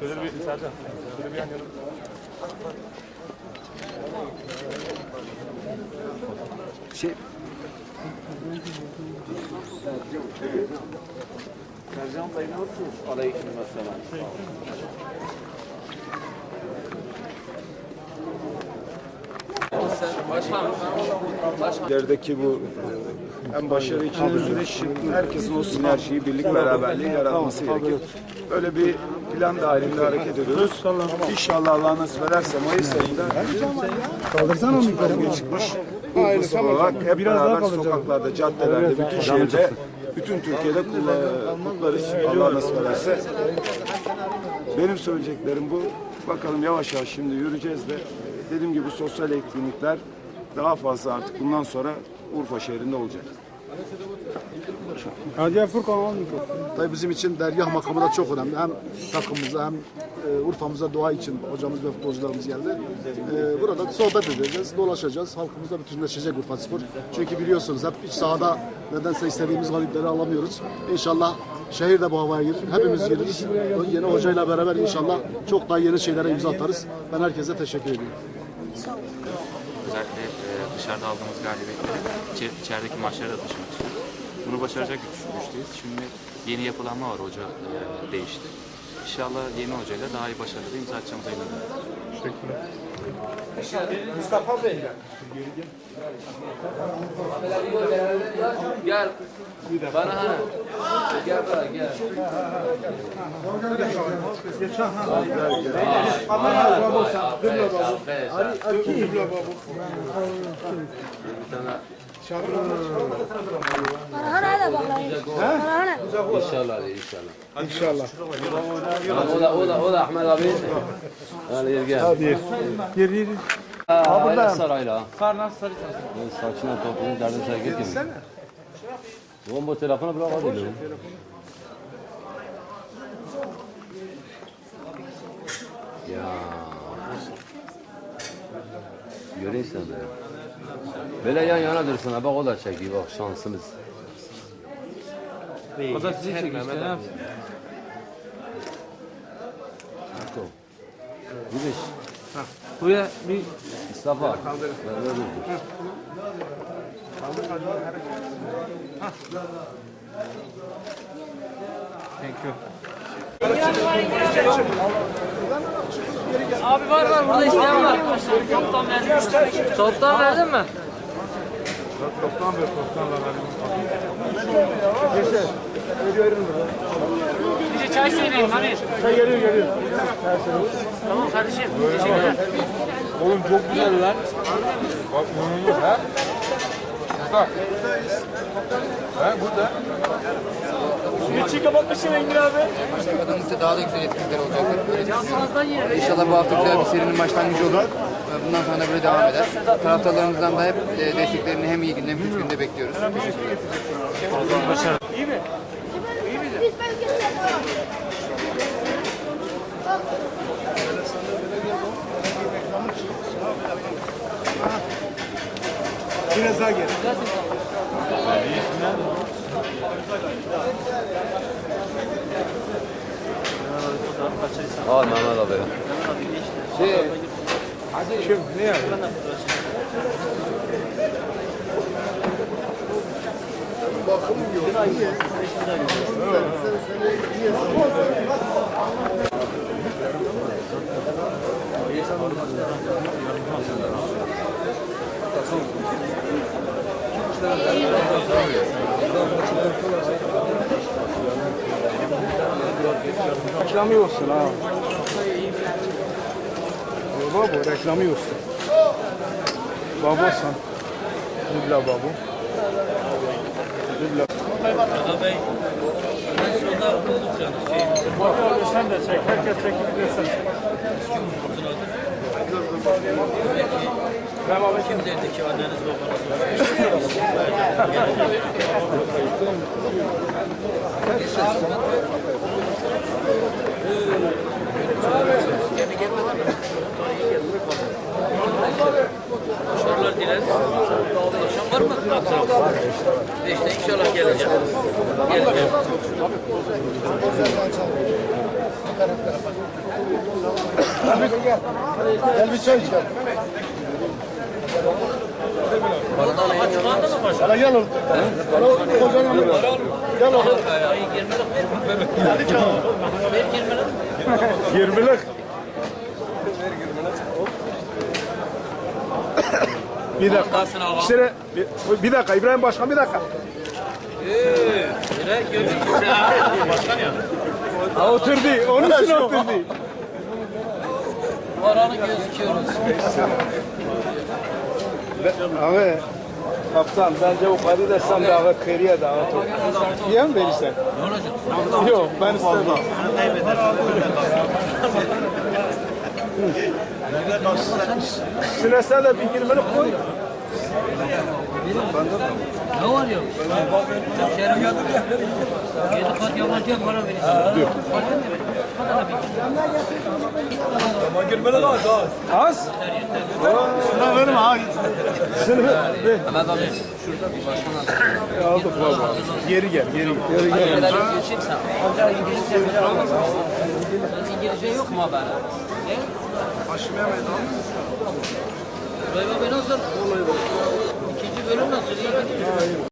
Şöyle bir Sercan, şöyle bir yan yanım. Şey... Sercan Bey ne yapıyorsunuz? Aleyküm selam. Şey, ilerideki bu hem başarı için hem süreç herkesin o sinerjiyi, birlik beraberliği yaratması gerekir. Böyle bir plan dahilinde hareket ediyoruz. İnşallah Allah nasip ederse Mayıs ayında kaldırsana mı çıkmış Urfa olarak hep beraber sokaklarda, caddelerde, bütün şehirde, bütün Türkiye'de kutla- kutlarız. Allah nasip ederse. Benim söyleyeceklerim bu. Bakalım yavaş yavaş şimdi yürüyeceğiz de dediğim gibi sosyal etkinlikler daha fazla artık bundan sonra Urfa şehrinde olacak. Tabii bizim için dergah makamı da çok önemli. Hem takımımıza hem e, Urfa'mıza dua için hocamız ve futbolcularımız geldi. E, burada sohbet edeceğiz, dolaşacağız. Halkımızla bütünleşecek Urfa Spor. Çünkü biliyorsunuz hep iç sahada nedense istediğimiz galipleri alamıyoruz. İnşallah şehir de bu havaya girer. Hepimiz gireriz. Yeni hocayla beraber inşallah çok daha yeni şeylere imza atarız. Ben herkese teşekkür ediyorum. Özellikle e, dışarıda aldığımız galibiyetleri içer, içerideki maçlara da taşımak. Bunu başaracak güç, güçteyiz. Şimdi yeni yapılanma var, hoca e, değişti. İnşallah yeni hocayla daha iyi başarılı imza atacağımıza inanıyorum. Gel. Bana ha. Gel bana gel. Marhana. İnşallah de, inşallah. O da o da o da Ahmet abi. Hadi gel gel. Hadi. Gir gir. Abi sarayla. Sarnan sarı sarı. Saçına topuğunu derdin sergit gibi. Oğlum bu telefonu bırak hadi. lan. Ya. Göreysen be. Böyle yan yana dursun ha bak o da çekiyor bak şansımız. O da sizi çekiyor işte ne yapsın? Gidiş. Buraya bir Mustafa. Böyle dur. Abi var var burada isteyen var. Toptan verdin mi? Toptan verdin mi? Toptan ver, toptan ver. Bir de çay söyleyin hani. Çay geliyor geliyor. Tamam kardeşim. Oğlum çok güzeller. Bak inanılmaz ha. Burada. Ha burada. Geçi kapatmışsın Engin abi. Başkanımızda daha da güzel etkinlikler olacaktır. Yine. İnşallah bu hafta güzel bir serinin başlangıcı olur. Bundan sonra da böyle devam eder. Taraftarlarımızdan da hep e, desteklerini hem iyi günde hem kötü günde bekliyoruz. Biz belgesel. Biraz daha gel. Al Mehmet abi. Kim? Ne yani? Reklamı olsun ha. Baba bu reklamı olsun. Baba sen. Dibla babu. Dibla. Sen de çek. Herkes çekebilirsin. Tamam kim dedi ki anneniz babanız Başarılar dileriz. Akşam var mı? İşte inşallah geleceğim. Geleceğim. Gel bir çay içelim. Hala gel oğlum. Kocanın yanına. Gel oğlum. Ayı 20'lik ver. Ver 20'lik. 20'lik. bir dakika. Şöyle, bir, bir dakika İbrahim Başkan bir dakika. Ha, oturdu. Onun için oturdu. Paranı gözüküyoruz. Abi kaptan bence o kadar da sen davet keriye davet ol. Yiye mi verirsen? Ne olacak? Yok ben istemem. Sırasına da bir girmeni koy. Ne var ya? Şerif yok. Yedi kat yabancıya para verirsin. Başka ne verir? Kadar bir. Az. Şuna verim ha. Şunu ver. Mehmet abi şurada bir başkan abi. Aldık baba. Geri gel, geri gel. Geri gel. Geçeceksen. Amca İngilizce yok mu haber? Ne? Aşmaya meydan. Reyva Bey nasıl? İkinci bölüm nasıl? İyi gidiyor.